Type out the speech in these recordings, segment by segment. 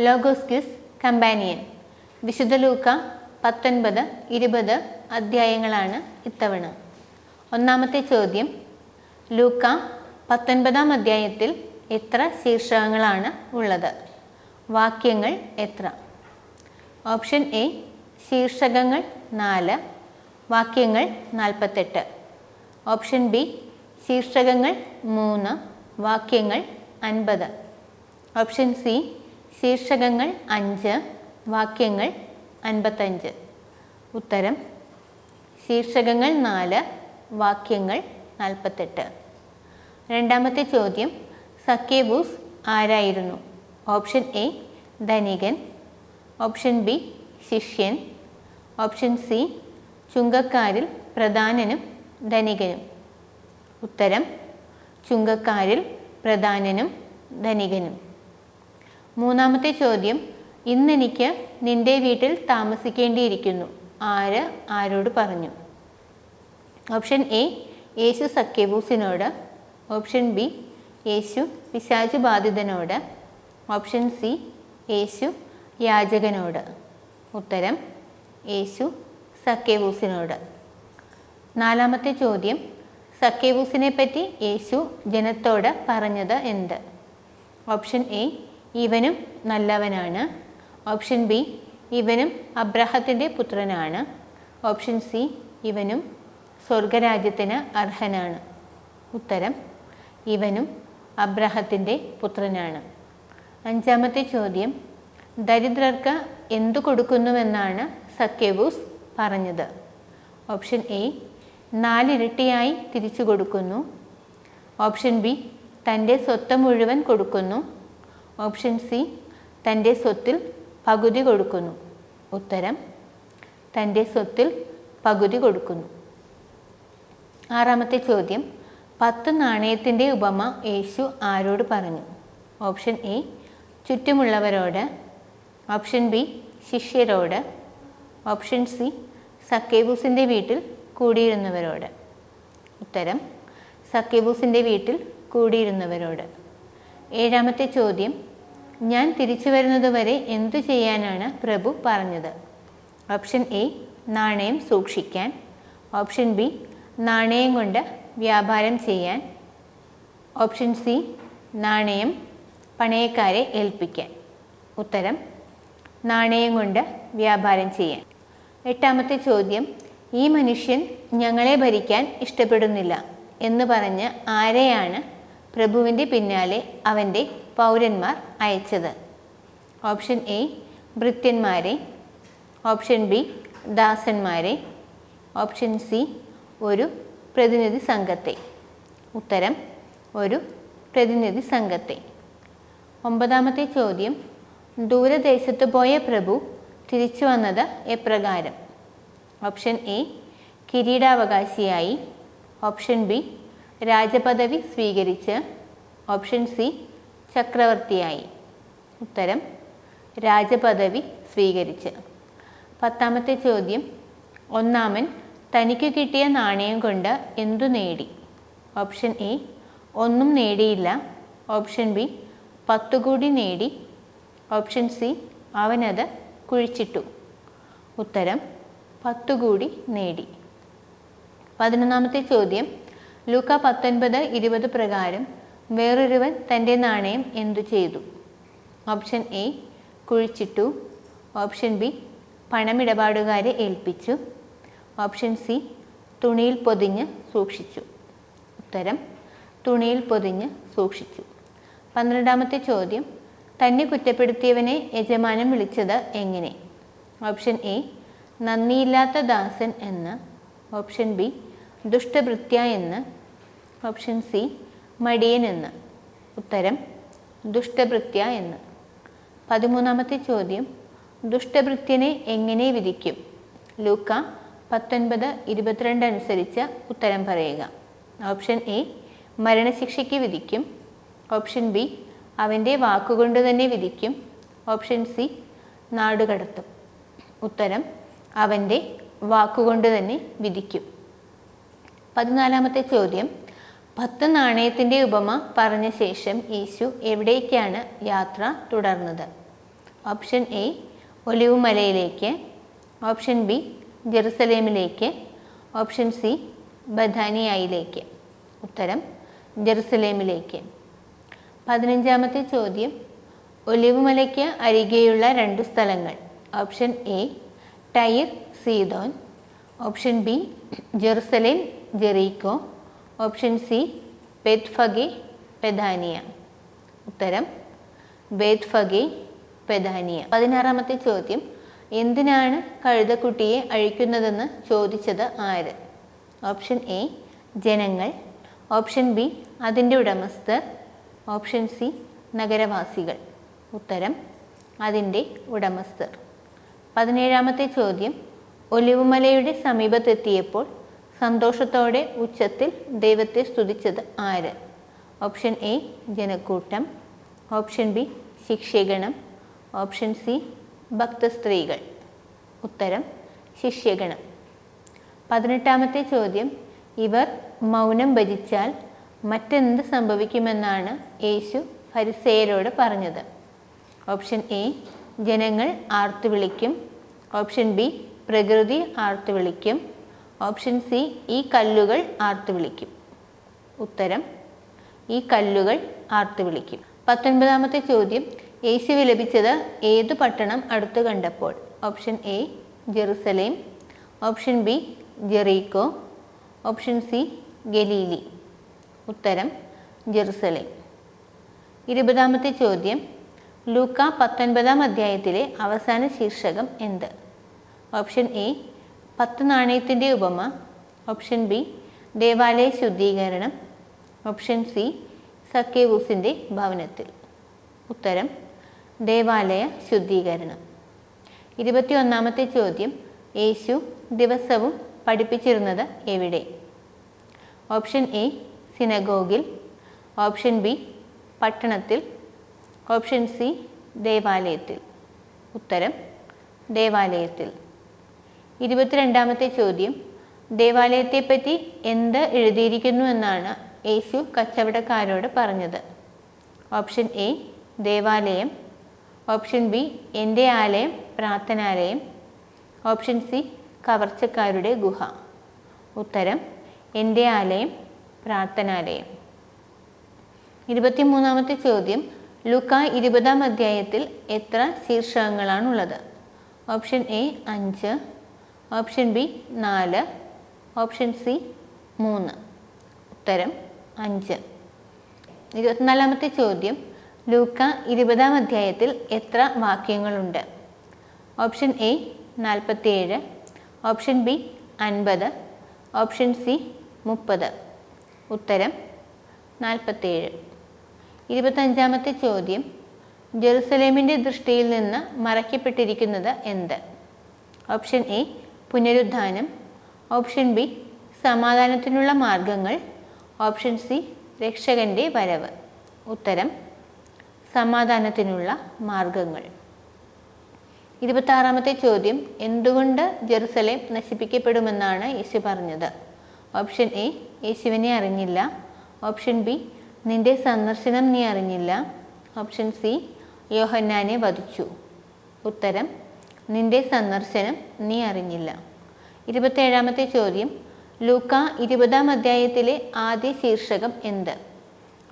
ലോഗോസ്ക്യൂസ് companion. വിശുദ്ധ ലൂക്ക പത്തൊൻപത് ഇരുപത് അധ്യായങ്ങളാണ് ഇത്തവണ. ഒന്നാമത്തെ ചോദ്യം ലൂക്ക പത്തൊൻപതാം അധ്യായത്തിൽ എത്ര ശീർഷകങ്ങളാണ് ഉള്ളത്? വാക്യങ്ങൾ എത്ര? ഓപ്ഷൻ എ ശീർഷകങ്ങൾ നാല് വാക്യങ്ങൾ നാൽപ്പത്തെട്ട്. ഓപ്ഷൻ ബി ശീർഷകങ്ങൾ മൂന്ന് വാക്യങ്ങൾ അൻപത്. ഓപ്ഷൻ സി ശീർഷകങ്ങൾ അഞ്ച് വാക്യങ്ങൾ അൻപത്തഞ്ച്. ഉത്തരം ശീർഷകങ്ങൾ നാല് വാക്യങ്ങൾ നാൽപ്പത്തെട്ട്. രണ്ടാമത്തെ ചോദ്യം സക്കേബൂസ് ആരായിരുന്നു? ഓപ്ഷൻ എ ധനികൻ. ഓപ്ഷൻ ബി ശിഷ്യൻ. ഓപ്ഷൻ സി ചുങ്കക്കാരിൽ പ്രധാനനും ധനികനും. ഉത്തരം ചുങ്കക്കാരിൽ പ്രധാനനും ധനികനും. മൂന്നാമത്തെ ചോദ്യം ഇന്നെനിക്ക് നിന്റെ വീട്ടിൽ താമസിക്കേണ്ടിയിരിക്കുന്നു. ആര്? ആരോട് പറഞ്ഞു? ഓപ്ഷൻ എ യേശു സഖ്യബൂസിനോട്. ഓപ്ഷൻ ബി യേശു പിശാചു ബാധിതനോട് ഓപ്ഷൻ സി യേശു യാചകനോട്. ഉത്തരം യേശു സക്കേബൂസിനോട് നാലാമത്തെ ചോദ്യം സക്കേബൂസിനെ പറ്റി യേശു ജനത്തോട് പറഞ്ഞത് എന്ത്? ഓപ്ഷൻ എ ഇവനും നല്ലവനാണ്. ഓപ്ഷൻ ബി ഇവനും അബ്രഹത്തിന്റെ പുത്രനാണ്. ഓപ്ഷൻ സി ഇവനും സ്വർഗരാജ്യത്തിന് അർഹനാണ്. ഉത്തരം ഇവനും അബ്രഹത്തിന്റെ പുത്രനാണ്. അഞ്ചാമത്തെ ചോദ്യം ദരിദ്രർക്ക് എന്തു കൊടുക്കുന്നുവെന്നാണ് സക്കേബൂസ് പറഞ്ഞത്. ഓപ്ഷൻ എ നാലിരട്ടിയായി തിരിച്ചു കൊടുക്കുന്നു. ഓപ്ഷൻ ബി തന്റെ സ്വത്ത് മുഴുവൻ കൊടുക്കുന്നു. ഓപ്ഷൻ സി തന്റെ സ്വത്തിൽ പകുതി കൊടുക്കുന്നു. ഉത്തരം തന്റെ സ്വത്തിൽ പകുതി കൊടുക്കുന്നു. ആറാമത്തെ ചോദ്യം പത്ത് നാണയത്തിന്റെ ഉപമ യേശു ആരോട് പറഞ്ഞു? ഓപ്ഷൻ എ ചുറ്റുമുള്ളവരോട്. ഓപ്ഷൻ ബി ശിഷ്യരോട്. ഓപ്ഷൻ സി സക്കേബൂസിന്റെ വീട്ടിൽ കൂടിയിരുന്നവരോട്. ഉത്തരം സക്കേബൂസിന്റെ വീട്ടിൽ കൂടിയിരുന്നവരോട്. ഏഴാമത്തെ ചോദ്യം ഞാൻ തിരിച്ചു വരുന്നതുവരെ എന്തു ചെയ്യാനാണ് പ്രഭു പറഞ്ഞത്? ഓപ്ഷൻ എ നാണയം സൂക്ഷിക്കാൻ. ഓപ്ഷൻ ബി നാണയം കൊണ്ട് വ്യാപാരം ചെയ്യാൻ. ഓപ്ഷൻ സി നാണയം പണയക്കാരെ ഏൽപ്പിക്കാൻ. ഉത്തരം നാണയം കൊണ്ട് വ്യാപാരം ചെയ്യാൻ. എട്ടാമത്തെ ചോദ്യം ഈ മനുഷ്യൻ ഞങ്ങളെ ഭരിക്കാൻ ഇഷ്ടപ്പെടുന്നില്ല എന്ന് പറഞ്ഞ് ആരെയാണ് പ്രഭുവിന്റെ പിന്നാലെ അവന്റെ പൗരന്മാർ അയച്ചത്. ഓപ്ഷൻ എ ഭൃത്യന്മാരെ. ഓപ്ഷൻ ബി ദാസന്മാരെ. ഓപ്ഷൻ സി ഒരു പ്രതിനിധി സംഘത്തെ. ഉത്തരം ഒരു പ്രതിനിധി സംഘത്തെ. ഒമ്പതാമത്തെ ചോദ്യം ദൂരദേശത്ത് പോയ പ്രഭു തിരിച്ചു വന്നത് എപ്രകാരം? ഓപ്ഷൻ എ കിരീടാവകാശിയായി. ഓപ്ഷൻ ബി രാജപദവി സ്വീകരിച്ച്. ഓപ്ഷൻ സി ചക്രവർത്തിയായി. ഉത്തരം രാജപദവി സ്വീകരിച്ച്. പത്താമത്തെ ചോദ്യം ഒന്നാമൻ തനിക്ക് കിട്ടിയ നാണയം കൊണ്ട് എന്തു നേടി? ഓപ്ഷൻ എ ഒന്നും നേടിയില്ല. ഓപ്ഷൻ ബി പത്തു കൂടി നേടി. ഓപ്ഷൻ സി അവനത് കുഴിച്ചിട്ടു. ഉത്തരം പത്തു കൂടി നേടി. പതിനൊന്നാമത്തെ ചോദ്യം ലൂക്ക പത്തൊൻപത് ഇരുപത് പ്രകാരം വേറൊരുവൻ തന്റെ നാണയം എന്തു ചെയ്തു? ഓപ്ഷൻ എ കുഴിച്ചിട്ടു. ഓപ്ഷൻ ബി പണമിടപാടുകാരെ ഏൽപ്പിച്ചു. ഓപ്ഷൻ സി തുണിയിൽ പൊതിഞ്ഞ് സൂക്ഷിച്ചു. ഉത്തരം തുണിയിൽ പൊതിഞ്ഞ് സൂക്ഷിച്ചു. പന്ത്രണ്ടാമത്തെ ചോദ്യം തന്നെ കുറ്റപ്പെടുത്തിയവനെ യജമാനം വിളിച്ചത് എങ്ങനെ? ഓപ്ഷൻ എ നന്ദിയില്ലാത്ത ദാസൻ എന്ന്. ഓപ്ഷൻ ബി ദുഷ്ടഭൃത്യ എന്ന്. ഓപ്ഷൻ സി മടിയൻ എന്ന്. ഉത്തരം ദുഷ്ടഭൃത്യ എന്ന്. പതിമൂന്നാമത്തെ ചോദ്യം ദുഷ്ടഭൃത്യനെ എങ്ങനെ വിധിക്കും? ലൂക്ക പത്തൊൻപത് ഇരുപത്തിരണ്ട് അനുസരിച്ച് ഉത്തരം പറയുക. ഓപ്ഷൻ എ മരണശിക്ഷയ്ക്ക് വിധിക്കും. ഓപ്ഷൻ ബി അവന്റെ വാക്കുകൊണ്ട് തന്നെ വിധിക്കും. ഓപ്ഷൻ സി നാടുകടത്തും ഉത്തരം അവന്റെ വാക്കുകൊണ്ട് തന്നെ വിധിക്കും. പതിനാലാമത്തെ ചോദ്യം പത്ത് നാണയത്തിന്റെ ഉപമ പറഞ്ഞ ശേഷം യേശു എവിടേക്കാണ് യാത്ര തുടർന്നത്? ഓപ്ഷൻ എ ഒലിവുമലയിലേക്ക്. ഓപ്ഷൻ ബി ജെറുസലേമിലേക്ക്. ഓപ്ഷൻ സി ബഥാനിയായിലേക്ക്. ഉത്തരം ജെറുസലേമിലേക്ക്. പതിനഞ്ചാമത്തെ ചോദ്യം ഒലിവുമലയ്ക്ക് അരികെയുള്ള രണ്ട് സ്ഥലങ്ങൾ. Option A Tyre Sidon option B Jerusalem Jericho. Option C Bethphage Bethany ഉത്തരം ബേത്ഫഗി പെധാനിയ പതിനാറാമത്തെ ചോദ്യം എന്തിനാണ് കഴുതക്കുട്ടിയെ അഴിക്കുന്നതെന്ന് ചോദിച്ചത് ആര്? ഓപ്ഷൻ എ ജനങ്ങൾ. ഓപ്ഷൻ ബി അതിന്റെ ഉടമസ്ഥർ. Option C നഗരവാസികൾ. ഉത്തരം അതിന്റെ ഉടമസ്ഥർ. പതിനേഴാമത്തെ ചോദ്യം ഒലിവുമലയുടെ സമീപത്തെത്തിയപ്പോൾ സന്തോഷത്തോടെ ഉച്ചത്തിൽ ദൈവത്തെ സ്തുതിച്ചത് ആര്? ഓപ്ഷൻ എ ജനക്കൂട്ടം. ഓപ്ഷൻ ബി ശിഷ്യഗണം. ഓപ്ഷൻ സി ഭക്തസ്ത്രീകൾ. ഉത്തരം ശിഷ്യഗണം. പതിനെട്ടാമത്തെ ചോദ്യം ഇവർ മൗനം ഭജിച്ചാൽ മറ്റെന്ത് സംഭവിക്കുമെന്നാണ് യേശു ഫരിസേയരോട് പറഞ്ഞത്. ഓപ്ഷൻ എ ജനങ്ങൾ ആർത്തു വിളിക്കും ഓപ്ഷൻ ബി പ്രകൃതി ആർത്തു വിളിക്കും ഓപ്ഷൻ സി ഈ കല്ലുകൾ ആർത്തു വിളിക്കും. ഉത്തരം ഈ കല്ലുകൾ ആർത്തു വിളിക്കും. പത്തൊൻപതാമത്തെ ചോദ്യം യേശു വിലപിച്ചത് ഏതു പട്ടണം അടുത്ത് കണ്ടപ്പോൾ? Option A Jerusalem. Option B Jericho. Option C Galilee. ഉത്തരം ജെറുസലേം. ഇരുപതാമത്തെ ചോദ്യം ലൂക്ക പത്തൊൻപതാം അധ്യായത്തിലെ അവസാന ശീർഷകം എന്ത്? ഓപ്ഷൻ എ പത്ത് നാണയത്തിന്റെ ഉപമ ഓപ്ഷൻ ബി ദേവാലയ ശുദ്ധീകരണം ഓപ്ഷൻ സി സക്കേവൂസിന്റെ ഭവനത്തിൽ. ഉത്തരം ദേവാലയ ശുദ്ധീകരണം. ഇരുപത്തി ഒന്നാമത്തെ ചോദ്യം യേശു ദിവസവും പഠിപ്പിച്ചിരുന്നത് എവിടെ? ഓപ്ഷൻ എ സിനഗോഗിൽ. ഓപ്ഷൻ ബി പട്ടണത്തിൽ. ഓപ്ഷൻ സി ദേവാലയത്തിൽ. ഉത്തരം ദേവാലയത്തിൽ. ഇരുപത്തിരണ്ടാമത്തെ ചോദ്യം. ദേവാലയത്തെപ്പറ്റി എന്ത് എഴുതിയിരിക്കുന്നു എന്നാണ് യേശു കച്ചവടക്കാരോട് പറഞ്ഞത്. ഓപ്ഷൻ എ ദേവാലയം. ഓപ്ഷൻ ബി എന്റെ ആലയം പ്രാർത്ഥനാലയം. ഓപ്ഷൻ സി കവർച്ചക്കാരുടെ ഗുഹ. ഉത്തരം എന്റെ ആലയം പ്രാർത്ഥനാലയം. ഇരുപത്തിമൂന്നാമത്തെ ചോദ്യം. ലുക്ക ഇരുപതാം അധ്യായത്തിൽ എത്ര ശീർഷകങ്ങളാണുള്ളത്? ഓപ്ഷൻ എ അഞ്ച്. ഓപ്ഷൻ ബി നാല്. ഓപ്ഷൻ സി മൂന്ന്. ഉത്തരം അഞ്ച്. ഇരുപത്തിനാലാമത്തെ ചോദ്യം. ലൂക്ക ഇരുപതാം അധ്യായത്തിൽ എത്ര വാക്യങ്ങളുണ്ട്? ഓപ്ഷൻ എ നാൽപ്പത്തിയേഴ്. ഓപ്ഷൻ ബി അൻപത്. ഓപ്ഷൻ സി മുപ്പത്. ഉത്തരം നാൽപ്പത്തേഴ് ഇരുപത്തഞ്ചാമത്തെ ചോദ്യം. ജെറുസലേമിന്റെ ദൃഷ്ടിയിൽ നിന്ന് മറയ്ക്കപ്പെട്ടിരിക്കുന്നത് എന്ത്? ഓപ്ഷൻ എ പുനരുദ്ധാനം ഓപ്ഷൻ ബി സമാധാനത്തിനുള്ള മാർഗങ്ങൾ ഓപ്ഷൻ സി രക്ഷകന്റെ വരവ്. ഉത്തരം സമാധാനത്തിനുള്ള മാർഗങ്ങൾ. ഇരുപത്താറാമത്തെ ചോദ്യം എന്തുകൊണ്ട് ജെറുസലേം നശിപ്പിക്കപ്പെടുമെന്നാണ് യേശു പറഞ്ഞത്? ഓപ്ഷൻ എ യേശുവിനെ അറിഞ്ഞില്ല. ഓപ്ഷൻ ബി നിന്റെ സന്ദർശനം നീ അറിഞ്ഞില്ല. ഓപ്ഷൻ സി യോഹന്നാനെ വധിച്ചു. ഉത്തരം നിന്റെ സന്ദർശനം നീ അറിഞ്ഞില്ല. ഇരുപത്തേഴാമത്തെ ചോദ്യം. ലൂക്ക ഇരുപതാം അധ്യായത്തിലെ ആദ്യ ശീർഷകം എന്ത്?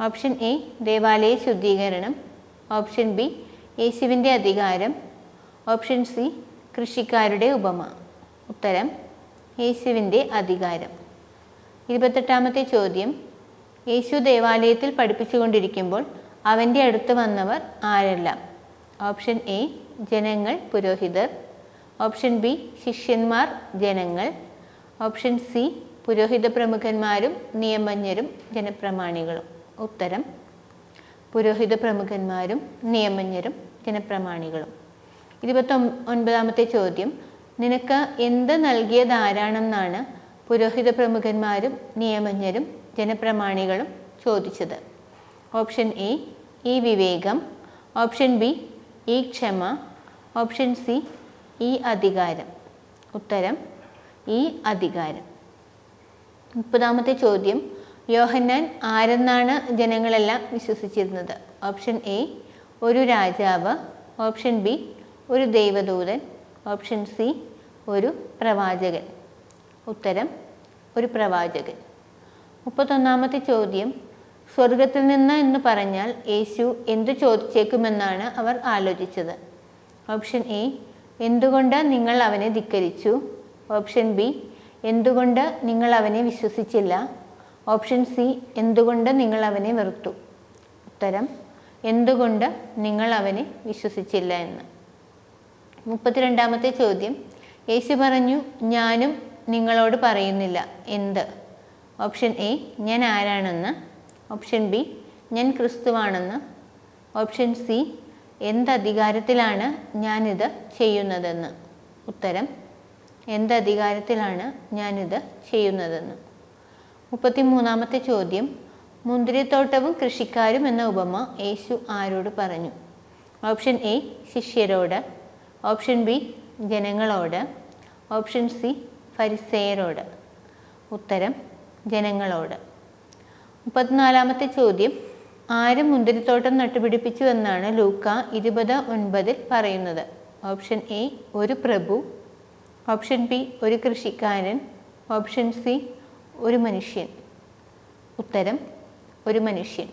ഓപ്ഷൻ എ ദേവാലയ ശുദ്ധീകരണം. ഓപ്ഷൻ ബി യേശുവിന്റെ അധികാരം. ഓപ്ഷൻ സി കൃഷിക്കാരുടെ ഉപമ. ഉത്തരം യേശുവിന്റെ അധികാരം. ഇരുപത്തെട്ടാമത്തെ ചോദ്യം. യേശു ദേവാലയത്തിൽ പഠിപ്പിച്ചുകൊണ്ടിരിക്കുമ്പോൾ അവന്റെ അടുത്ത് വന്നവർ ആരെല്ലാം? ഓപ്ഷൻ എ ജനങ്ങൾ പുരോഹിതർ. ഓപ്ഷൻ ബി ശിഷ്യന്മാർ ജനങ്ങൾ. ഓപ്ഷൻ സി പുരോഹിത പ്രമുഖന്മാരും നിയമജ്ഞരും ജനപ്രമാണികളും. ഉത്തരം പുരോഹിത പ്രമുഖന്മാരും നിയമജ്ഞരും ജനപ്രമാണികളും. ഇരുപത്തി ഒൻപതാമത്തെ ചോദ്യം നിനക്ക് എന്ത് നൽകിയത് ആരാണെന്നാണ് പുരോഹിത പ്രമുഖന്മാരും നിയമജ്ഞരും ജനപ്രമാണികളും ചോദിച്ചത്. ഓപ്ഷൻ എ ഈ വിവേകം. ഓപ്ഷൻ ബി ഈ ക്ഷമ. ഓപ്ഷൻ സി ഈ അധികാരം. ഉത്തരം ഈ അധികാരം. മുപ്പതാമത്തെ ചോദ്യം യോഹന്നാൻ ആരെന്നാണ് ജനങ്ങളെല്ലാം വിശ്വസിച്ചിരുന്നത്? ഓപ്ഷൻ എ ഒരു രാജാവ്. ഓപ്ഷൻ ബി ഒരു ദൈവദൂതൻ. ഓപ്ഷൻ സി ഒരു പ്രവാചകൻ. ഉത്തരം ഒരു പ്രവാചകൻ. മുപ്പത്തൊന്നാമത്തെ ചോദ്യം സ്വർഗത്തിൽ നിന്ന് എന്ന് പറഞ്ഞാൽ യേശു എന്തു ചോദിച്ചേക്കുമെന്നാണ് അവർ ആലോചിച്ചത്. ഓപ്ഷൻ എ എന്തുകൊണ്ട് നിങ്ങൾ അവനെ ധിക്കരിച്ചു? ഓപ്ഷൻ ബി എന്തുകൊണ്ട് നിങ്ങൾ അവനെ വിശ്വസിച്ചില്ല? ഓപ്ഷൻ സി എന്തുകൊണ്ട് നിങ്ങൾ അവനെ വെറുത്തു? ഉത്തരം എന്തുകൊണ്ട് നിങ്ങൾ അവനെ വിശ്വസിച്ചില്ല എന്ന്. മുപ്പത്തിരണ്ടാമത്തെ ചോദ്യം യേശു പറഞ്ഞു ഞാനും നിങ്ങളോട് പറയുന്നില്ല. എന്ത്? ഓപ്ഷൻ എ ഞാൻ ആരാണെന്ന്. ഓപ്ഷൻ ബി ഞാൻ ക്രിസ്തുവാണെന്ന്. ഓപ്ഷൻ സി എന്ത് അധികാരത്തിലാണ് ഞാനിത് ചെയ്യുന്നതെന്ന്. ഉത്തരം എന്തധികാരത്തിലാണ് ഞാനിത് ചെയ്യുന്നതെന്ന്. മുപ്പത്തിമൂന്നാമത്തെ ചോദ്യം മുന്തിരിത്തോട്ടവും കൃഷിക്കാരും എന്ന ഉപമ യേശു ആരോട് പറഞ്ഞു? ഓപ്ഷൻ എ ശിഷ്യരോട്. ഓപ്ഷൻ ബി ജനങ്ങളോട്. ഓപ്ഷൻ സി ഫരിസേയരോട്. ഉത്തരം ജനങ്ങളോട്. മുപ്പത്തിനാലാമത്തെ ചോദ്യം ആര് മുന്തിരിത്തോട്ടം നട്ടുപിടിപ്പിച്ചു എന്നാണ് ലൂക്ക ഇരുപത് ഒൻപതിൽ പറയുന്നത്. ഓപ്ഷൻ എ ഒരു പ്രഭു. ഓപ്ഷൻ ബി ഒരു കൃഷിക്കാരൻ. ഓപ്ഷൻ സി ഒരു മനുഷ്യൻ. ഉത്തരം ഒരു മനുഷ്യൻ.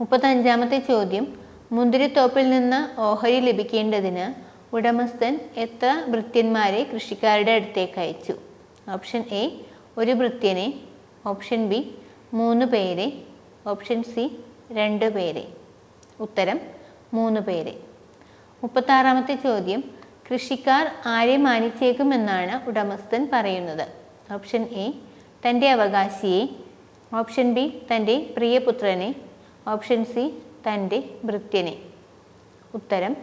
മുപ്പത്തഞ്ചാമത്തെ ചോദ്യം. മുന്തിരിത്തോപ്പിൽ നിന്ന് ഓഹരി ലഭിക്കേണ്ടതിന് ഉടമസ്ഥൻ എത്ര വൃത്യന്മാരെ കൃഷിക്കാരുടെ അടുത്തേക്ക് അയച്ചു? ഓപ്ഷൻ എ ഒരു ഭൃത്യനെ. ഓപ്ഷൻ ബി മൂന്ന് പേരെ. ഓപ്ഷൻ സി രണ്ട് പേരെ. ഉത്തരം മൂന്ന് പേരെ. മുപ്പത്താറാമത്തെ ചോദ്യം കൃഷിക്കാർ ആരെ മാനിച്ചേക്കുമെന്നാണ് ഉടമസ്ഥൻ പറയുന്നത്. ഓപ്ഷൻ എ തന്റെ അവകാശിയെ. ഓപ്ഷൻ ബി തന്റെ പ്രിയപുത്രനെ. ഓപ്ഷൻ സി തന്റെ ഭൃത്യനെ. ഉത്തരം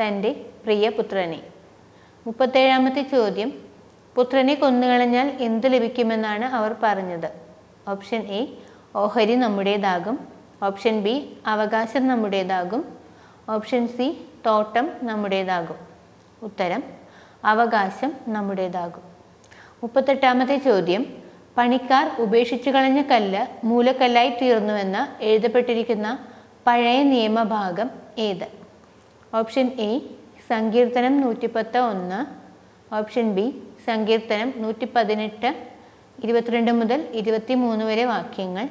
തന്റെ പ്രിയപുത്രനെ. മുപ്പത്തേഴാമത്തെ ചോദ്യം പുത്രനെ കൊന്നുകളഞ്ഞാൽ എന്ത് ലഭിക്കുമെന്നാണ് അവർ പറഞ്ഞത്. ഓപ്ഷൻ എ ഓഹരി നമ്മുടേതാകും. ഓപ്ഷൻ ബി അവകാശം നമ്മുടേതാകും. ഓപ്ഷൻ സി തോട്ടം നമ്മുടേതാകും. ഉത്തരം അവകാശം നമ്മുടേതാകും. മുപ്പത്തെട്ടാമത്തെ ചോദ്യം പണിക്കാർ ഉപേക്ഷിച്ചു കളഞ്ഞ കല്ല് മൂലക്കല്ലായി തീർന്നുവെന്ന് എഴുതപ്പെട്ടിരിക്കുന്ന പഴയ നിയമഭാഗം ഏത്? ഓപ്ഷൻ എ സങ്കീർത്തനം നൂറ്റിപ്പത്ത് ഒന്ന്. ഓപ്ഷൻ ബി സങ്കീർത്തനം നൂറ്റി പതിനെട്ട് ഇരുപത്തിരണ്ട് മുതൽ ഇരുപത്തി മൂന്ന് വരെ വാക്യങ്ങൾ.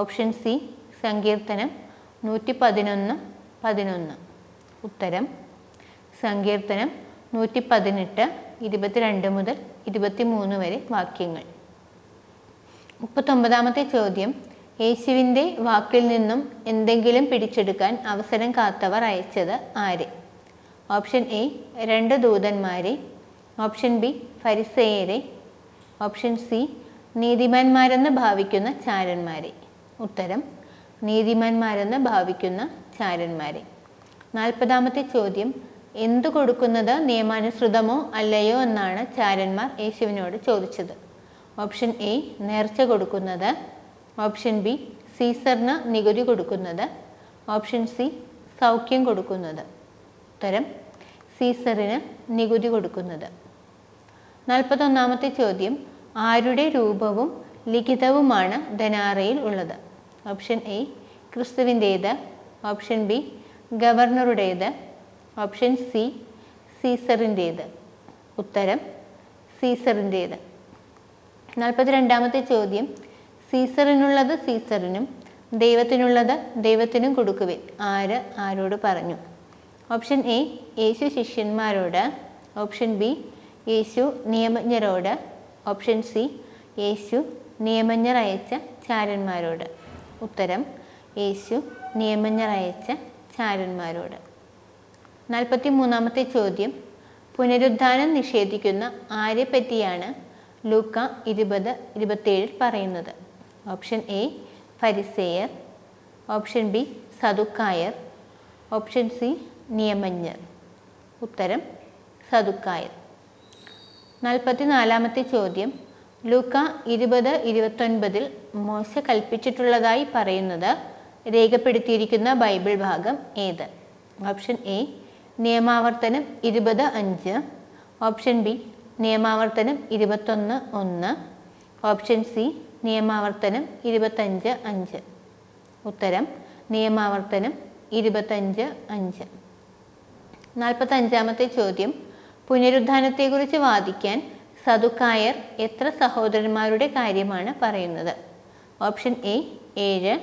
ഓപ്ഷൻ സി സങ്കീർത്തനം നൂറ്റി പതിനൊന്ന്. പതിനൊന്ന് ഉത്തരം സങ്കീർത്തനം നൂറ്റി പതിനെട്ട് ഇരുപത്തിരണ്ട് മുതൽ ഇരുപത്തി മൂന്ന് വരെ വാക്യങ്ങൾ. മുപ്പത്തൊമ്പതാമത്തെ ചോദ്യം യേശുവിന്റെ വാക്കിൽ നിന്നും എന്തെങ്കിലും പിടിച്ചെടുക്കാൻ അവസരം കാത്തവർ അയച്ചത് ആര്? ഓപ്ഷൻ എ രണ്ട് ദൂതന്മാരെ. ഓപ്ഷൻ ബി ഫരിസേയരെ. ഓപ്ഷൻ സി നീതിമാന്മാരെന്ന് ഭാവിക്കുന്ന ചാരന്മാരെ. ഉത്തരം നീതിമാന്മാരെന്ന് ഭാവിക്കുന്ന ചാരന്മാരെ. നാൽപ്പതാമത്തെ ചോദ്യം എന്തു കൊടുക്കുന്നത് നിയമാനുസൃതമോ അല്ലയോ എന്നാണ് ചാരന്മാർ യേശുവിനോട് ചോദിച്ചത്. ഓപ്ഷൻ എ നേർച്ച കൊടുക്കുന്നത്. ഓപ്ഷൻ ബി സീസറിന് നികുതി കൊടുക്കുന്നത്. ഓപ്ഷൻ സി സൗഖ്യം കൊടുക്കുന്നത്. ഉത്തരം സീസറിന് നികുതി കൊടുക്കുന്നത്. നാൽപ്പത്തൊന്നാമത്തെ ചോദ്യം ആരുടെ രൂപവും ലിഖിതവുമാണ് ധനാറയിൽ ഉള്ളത്? ഓപ്ഷൻ എ ക്രിസ്തുവിന്റേത്. ഓപ്ഷൻ ബി ഗവർണറുടേത്. ഓപ്ഷൻ സി സീസറിന്റേത്. ഉത്തരം സീസറിന്റേത്. നാൽപ്പത്തിരണ്ടാമത്തെ ചോദ്യം. സീസറിനുള്ളത് സീസറിനും ദൈവത്തിനുള്ളത് ദൈവത്തിനും കൊടുക്കുവിൻ. ആര് ആരോട് പറഞ്ഞു? ഓപ്ഷൻ എ യേശു ശിഷ്യന്മാരോട്. ഓപ്ഷൻ ബി യേശു നിയമജ്ഞരോട്. ഓപ്ഷൻ സി യേശു നിയമജ്ഞർ അയച്ച ചാരന്മാരോട്. ഉത്തരം യേശു നിയമജ്ഞർ അയച്ച ചാരന്മാരോട്. നാൽപ്പത്തി മൂന്നാമത്തെ ചോദ്യം. പുനരുദ്ധാനം നിഷേധിക്കുന്ന ആരെപ്പറ്റിയാണ് ലൂക്ക ഇരുപത് ഇരുപത്തേഴിൽ പറയുന്നത്? ഓപ്ഷൻ എ ഫരിസേയർ. ഓപ്ഷൻ ബി സതുക്കായർ ഓപ്ഷൻ സി നിയമജ്ഞർ. ഉത്തരം സതുക്കായർ നാൽപ്പത്തി നാലാമത്തെ ചോദ്യം. ലൂക്ക ഇരുപത് ഇരുപത്തൊൻപതിൽ മോശ കൽപ്പിച്ചിട്ടുള്ളതായി പറയുന്നത് രേഖപ്പെടുത്തിയിരിക്കുന്ന ബൈബിൾ ഭാഗം ഏത്? ഓപ്ഷൻ എ നിയമാവർത്തനം ഇരുപത് അഞ്ച്. ഓപ്ഷൻ ബി നിയമാവർത്തനം ഇരുപത്തൊന്ന് ഒന്ന്. ഓപ്ഷൻ സി നിയമാവർത്തനം ഇരുപത്തഞ്ച് അഞ്ച്. ഉത്തരം നിയമാവർത്തനം ഇരുപത്തഞ്ച് അഞ്ച്. നാൽപ്പത്തഞ്ചാമത്തെ ചോദ്യം. പുനരുദ്ധാനത്തെക്കുറിച്ച് വാദിക്കാൻ സതുക്കായർ എത്ര സഹോദരന്മാരുടെ കാര്യമാണ് പറയുന്നത്? ഓപ്ഷൻ എ ഏഴ്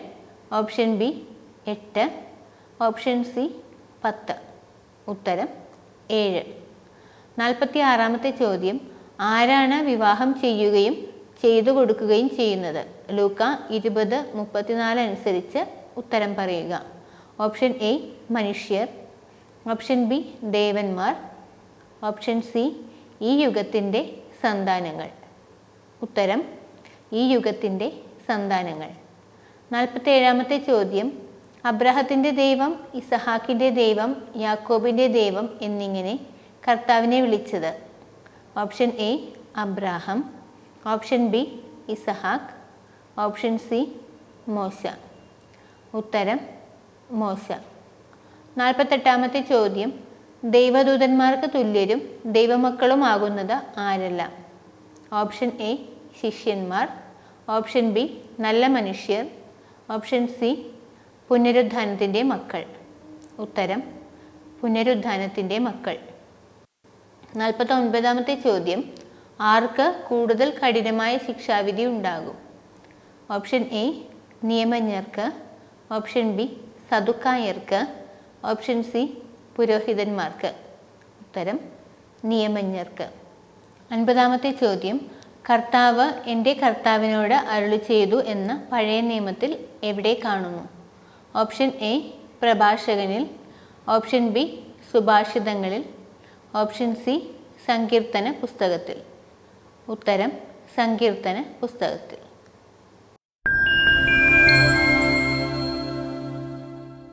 ഓപ്ഷൻ ബി എട്ട് ഓപ്ഷൻ സി പത്ത്. ഉത്തരം ഏഴ്. നാൽപ്പത്തി ആറാമത്തെ ചോദ്യം ആരാണ് വിവാഹം ചെയ്യുകയും ചെയ്തു കൊടുക്കുകയും ചെയ്യുന്നത്? ലൂക്ക ഇരുപത് മുപ്പത്തിനാല് അനുസരിച്ച് ഉത്തരം പറയുക. ഓപ്ഷൻ എ മനുഷ്യർ ഓപ്ഷൻ ബി ദേവന്മാർ ഓപ്ഷൻ സി ഈ യുഗത്തിന്റെ സന്താനങ്ങൾ. ഉത്തരം ഈ യുഗത്തിന്റെ സന്താനങ്ങൾ. നാൽപ്പത്തേഴാമത്തെ ചോദ്യം അബ്രഹത്തിന്റെ ദൈവം ഇസഹാക്കിന്റെ ദൈവം യാക്കോബിന്റെ ദൈവം എന്നിങ്ങനെ കർത്താവിനെ വിളിച്ചത്. Option A Abraham. Option B Izahaak. Option C മോശ. ഉത്തരം മോശ. നാൽപ്പത്തെട്ടാമത്തെ ചോദ്യം ദൈവദൂതന്മാർക്ക് തുല്യരും ദൈവമക്കളുമാകുന്നത് ആരെല്ലാം? ഓപ്ഷൻ എ ശിഷ്യന്മാർ. ഓപ്ഷൻ ബി നല്ല മനുഷ്യർ. ഓപ്ഷൻ സി പുനരുദ്ധാനത്തിന്റെ മക്കൾ. ഉത്തരം പുനരുദ്ധാനത്തിന്റെ മക്കൾ. നാൽപ്പത്തി ഒൻപതാമത്തെ ചോദ്യം ആർക്ക് കൂടുതൽ കഠിനമായ ശിക്ഷാവിധി ഉണ്ടാകും? ഓപ്ഷൻ എ നിയമജ്ഞർക്ക്. ഓപ്ഷൻ ബി സതുക്കായർക്ക് ഓപ്ഷൻ സി പുരോഹിതന്മാർക്ക്. ഉത്തരം നിയമജ്ഞർക്ക്. അൻപതാമത്തെ ചോദ്യം കർത്താവ് എന്റെ കർത്താവിനോട് അരുളി ചെയ്തു എന്ന് പഴയ നിയമത്തിൽ എവിടെ കാണുന്നു? ഓപ്ഷൻ എ പ്രഭാഷകനിൽ. ഓപ്ഷൻ ബി സുഭാഷിതങ്ങളിൽ. ഓപ്ഷൻ സി സങ്കീർത്തന പുസ്തകത്തിൽ. ഉത്തരം സങ്കീർത്തന പുസ്തകത്തിൽ.